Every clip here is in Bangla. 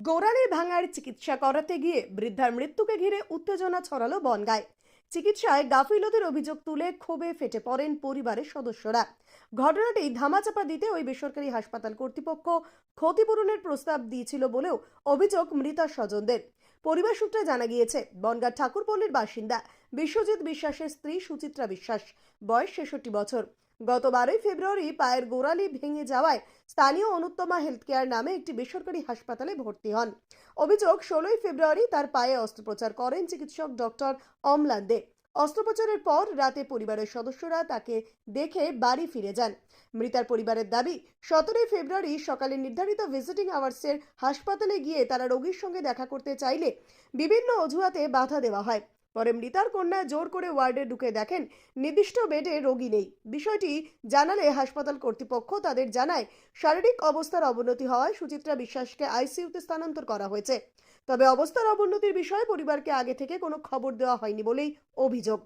গোড়ালি ভাঙার চিকিৎসা করাতে গিয়ে বৃদ্ধার মৃত্যুকে ঘিরে উত্তেজনা ছড়ালো বনগায়। চিকিৎসায় গাফিলতির অভিযোগ তুলে ক্ষোভে ফেটে পড়েন পরিবারের সদস্যরা। ঘটনাটি ধামাচাপা দিতে ওই বেসরকারি হাসপাতাল কর্তৃপক্ষ ক্ষতিপূরণের প্রস্তাব দিয়েছিল বলেও অভিযোগ মৃতার স্বজনদের। পরিবার সূত্রে জানা গিয়েছে বনগাঁ ঠাকুরপল্লীর বাসিন্দা বিশ্বজিৎ বিশ্বাসের স্ত্রী সুচিত্রা বিশ্বাস, বয়স ছেষট্টি বছর। গত বারোই ফেব্রুয়ারি পায়ের গোড়ালি ভেঙে যাওয়ায় স্থানীয় অনুত্তমা হেলথ কেয়ার নামে একটি বেসরকারি হাসপাতালে ভর্তি হন। অভিযোগ, ষোলোই ফেব্রুয়ারি তার পায়ে অস্ত্রোপচার করেন চিকিৎসক ডক্টর অমলান দে। অস্ত্রোপচারের পর রাতে পরিবারের সদস্যরা তাকে দেখে বাড়ি ফিরে যান। মৃতার পরিবারের দাবি, সতেরোই ফেব্রুয়ারি সকালে নির্ধারিত ভিজিটিং আওয়ার্সের হাসপাতালে গিয়ে তারা রোগীর সঙ্গে দেখা করতে চাইলে বিভিন্ন অজুহাতে বাধা দেওয়া হয়। পরে মৃতার কন্যা জোর করে ওয়ার্ডে ঢুকে দেখেন, নির্দিষ্ট বেডে রোগী নেই। বিষয়টি জানালে হাসপাতাল কর্তৃপক্ষ তাদের জানায়, শারীরিক অবস্থার অবনতি হওয়ায় সুচিত্রা বিশ্বাসকে আইসিইউতে স্থানান্তর করা হয়েছে। তবে অবস্থার অবনতির বিষয়ে পরিবারকে আগে থেকে কোনো খবর দেওয়া হয়নি বলেই অভিযোগ।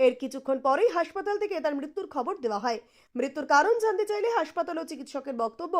এর কিছুক্ষণ পরেই হাসপাতাল থেকে তার মৃত্যুর খবর দেওয়া হয়। মৃত্যুর কারণ জানতে চাইলে হাসপাতাল ও চিকিৎসকের বক্তব্য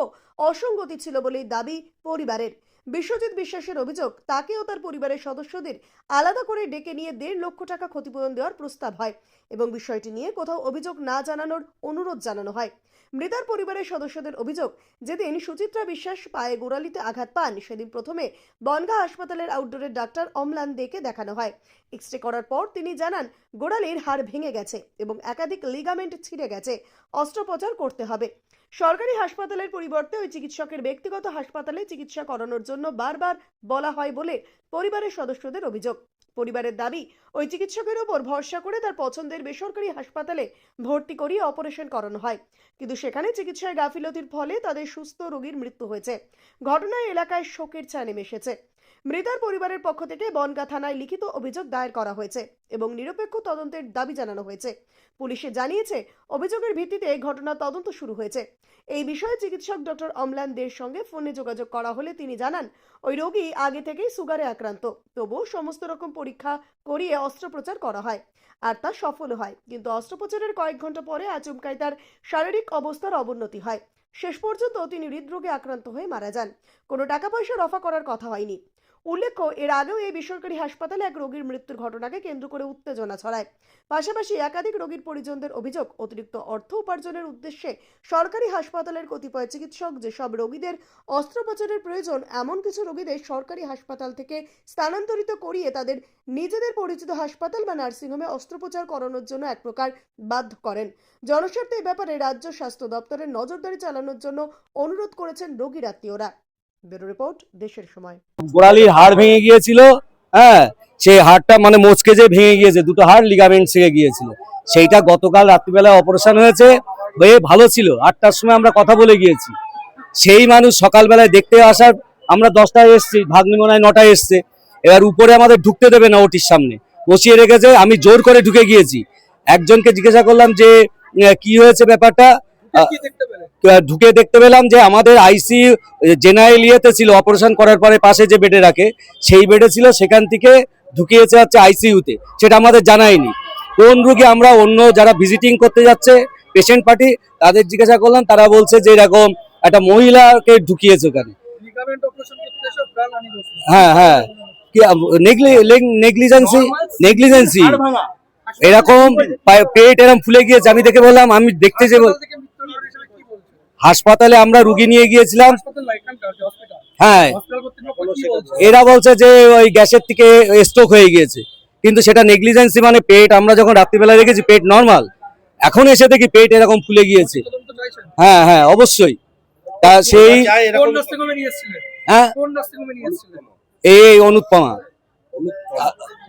অসঙ্গতি ছিল বলেই দাবি পরিবারের। বিশ্বজিৎ বিশ্বাসের অভিযোগ তাকে ও তার পরিবারের সদস্যদের আলাদা করে ডেকে নিয়ে দেড় লক্ষ টাকা ক্ষতিপূরণ দেওয়ার প্রস্তাব হয় এবং বিষয়টি নিয়ে কোথাও অভিযোগ না জানানোর অনুরোধ জানানো হয়। মৃতার পরিবারের সদস্যদের অভিযোগ, যেদিন সুচিত্রা বিশ্বাস পায়ে গোড়ালিতে আঘাত পান, সেদিন প্রথমে বনগাঁ হাসপাতালের আউটডোরের ডাক্তার অমলান দেকে দেখানো হয়। এক্স রে করার পর তিনি জানান, গোড়ালির হাড় ভেঙে গেছে এবং একাধিক লিগামেন্ট ছিঁড়ে গেছে, অস্ত্রোপচার করতে হবে। সরকারি হাসপাতালের পরিবর্তে ওই চিকিৎসকের ব্যক্তিগত হাসপাতালে চিকিৎসা করানোর জন্য বারবার বলা হয় বলে পরিবারের সদস্যদের অভিযোগ। পরিবারের দাবি, ওই চিকিৎসকের ওপর ভরসা করে তার পছন্দের বেসরকারি হাসপাতালে ভর্তি করিয়ে অপারেশন করানো হয়। কিন্তু সেখানে চিকিৎসায় গাফিলতির ফলে তাদের সুস্থ রোগীর মৃত্যু হয়েছে। ঘটনায় এলাকায় শোকের ছায়া নেমে এসেছে। মৃতার পরিবারের পক্ষ থেকে বনগা থানায় লিখিত অভিযোগ দায়ের করা হয়েছে এবং নিরপেক্ষ তদন্তের দাবি জানানো হয়েছে। পুলিশে জানিয়েছে, অভিযোগের ভিত্তিতে ঘটনা তদন্ত শুরু হয়েছে। এই বিষয়ে চিকিৎসক ডক্টর অমলান দের সঙ্গে ফোনে যোগাযোগ করা হলে তিনি জানান, ওই রোগী আগে থেকেই সুগারে আক্রান্ত, তবুও সমস্ত রকম পরীক্ষা করিয়ে অস্ত্রোপচার করা হয় আর তা সফল হয়। কিন্তু অস্ত্রোপচারের কয়েক ঘণ্টা পরে আচমকাই তার শারীরিক অবস্থার অবনতি হয়। শেষ পর্যন্ত তিনি হৃদরোগে আক্রান্ত হয়ে মারা যান। কোনো টাকা পয়সা রফা করার কথা হয়নি। উল্লেখ্য, এর আগেও এই বেসরকারি হাসপাতালে এক রোগীর মৃত্যুর ঘটনাকে কেন্দ্র করে উত্তেজনা ছড়ায়। পাশাপাশি একাধিক রোগীর পরিজনদের অভিযোগ, অতিরিক্ত অর্থ উপার্জনের উদ্দেশ্যে সরকারি হাসপাতালের কতিপয় চিকিৎসক যেসব রোগীদের অস্ত্রোপচারের প্রয়োজন, এমন কিছু রোগীদের সরকারি হাসপাতাল থেকে স্থানান্তরিত করিয়ে তাদের নিজেদের পরিচিত হাসপাতাল বা নার্সিংহোমে অস্ত্রোপচার করানোর জন্য এক প্রকার বাধ্য করেন। জনস্বার্থে এই ব্যাপারে রাজ্য স্বাস্থ্য দপ্তরের নজরদারি চালানোর জন্য অনুরোধ করেছেন রোগীর আত্মীয়রা। গোড়ালির হাড় ভেঙে গিয়েছিল হ্যাঁ সেই হাড়টা মানে মোচকে যে ভেঙে গিয়েছে, দুটো হাড় লিগামেন্ট ছিঁড়ে গিয়েছিল। সেইটা গতকাল রাত্রিবেলায় অপারেশন হয়েছে, হয়ে ভালো ছিল। আটটার সময় আমরা কথা বলে গিয়েছি। সেই মানুষ সকালবেলায় দেখতে আসার, আমরা দশটায় এসছি ভাগ্নি মনে নটায় এসছে। এবার উপরে আমাদের ঢুকতে দেবে না ওটির সামনে। বসিয়ে রেখেছে, আমি জোর করে ঢুকে গিয়েছি। একজনকে জিজ্ঞাসা করলাম যে কি হয়েছে ব্যাপারটা? ঢুকে দেখতে পেলাম যে আমাদের আইসি জেনারেল ইয়েতে ছিল অপারেশন করার পরে পাশে যে বেডে রাখে সেই বেডে ছিল সেখান থেকে ঢুকিয়েছে হচ্ছে আইসিইউতে সেটা আমাদের জানায়নি। কোন রোগী আমরা অন্য যারা ভিজিটিং করতে যাচ্ছে পেশেন্ট পার্টি তাদের জিজ্ঞাসা করলাম তারা বলছে যে এরকম একটা মহিলাকে ঢুকিয়েছে ওখানে। হ্যাঁ হ্যাঁ। নেগলিজেন্সি নেগলিজেন্সি এরকম পেট এরকম ফুলে গিয়েছে আমি দেখে বললাম আমি দেখতে যে হাসপাতাল থেকে মৃত্যুর খবর হিসেবে কি বলছে? হাসপাতালে আমরা রুগী নিয়ে গিয়েছিলাম। হ্যাঁ? এরা বলছে যে ওই গ্যাসের থেকে স্ট্রোক হয়ে গিয়েছে। কিন্তু সেটা নেগলিজেন্সি মানে পেট আমরা যখন রাত্রিবেলা রেখেছি পেট নর্মাল এখন এসে দেখি পেট এরকম ফুলে গিয়েছে। হ্যাঁ হ্যাঁ অবশ্যই। তা সেই? হ্যাঁ? এই অনুপমা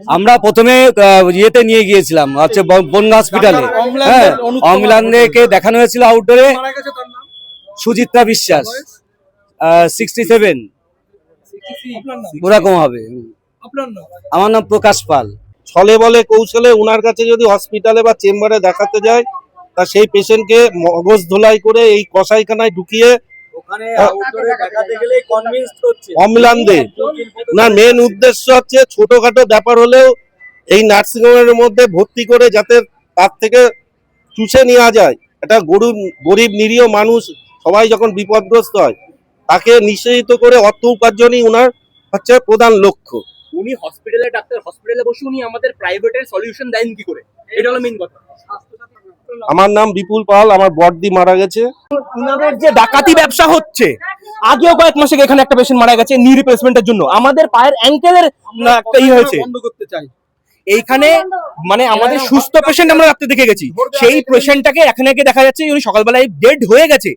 আমরা প্রথমে ইয়েতে নিয়ে গিয়েছিলাম হচ্ছে ব- বনগাঁ হসপিটালে হ্যাঁ। অমলানকে দেখানো হয়েছিল আউটডোরে মারা গেছে তার নাম? সুচিত্রা বিশ্বাস সিক্সটি সেভেন ওরকম হবে আমার নাম প্রকাশ পাল। ছলে বলে কৌশলে ওনার কাছে যদি হসপিটালে বা চেম্বারে দেখাতে যায় তা সেই পেশেন্টকে মগজ ধোলাই করে এই কসাইখানায় ঢুকিয়ে ওখানে outdoor-এ দেখাতে গেলে convinced হচ্ছে। অম্লান দে ওনার মেন উদ্দেশ্য হচ্ছে ছোটখাটো ব্যাপার হলেও এই নার্সিংহোমের মধ্যে ভর্তি করে যাতে তার থেকে চুষে নেওয়া যায়। একটা গরিব গরিব নিরীহ মানুষ সবাই যখন বিপদগ্রস্ত হয় তাকে নিষেধিত করে অর্থ উপার্জনই উনার হচ্ছে প্রধান লক্ষ্য। উনি হসপিটালে ডাক্তার হসপিটালে বসে উনি আমাদের প্রাইভেটের সলিউশন দেন কি করে? এটা হলো মেইন কথা। আমার নাম বিপুল পাল আমার বড়দি মারা গেছে। উনাদের যে ডাকাতি ব্যবসা হচ্ছে আগেও কয়েক মাস আগে এখানে একটা পেশেন্ট মারা গেছে নি রিপ্লেসমেন্টের জন্য। আমাদের পায়ের অ্যাঙ্কেলের একটা ই হয়েছে। বন্ধ করতে চাই। এইখানে মানে আমাদের সুস্থ পেশেন্ট আমরা রাত্রে দেখে গেছি। সেই পেশেন্টটাকে এখানে গিয়ে দেখা যাচ্ছে উনি সকালবেলায় ডেড হয়ে গেছে।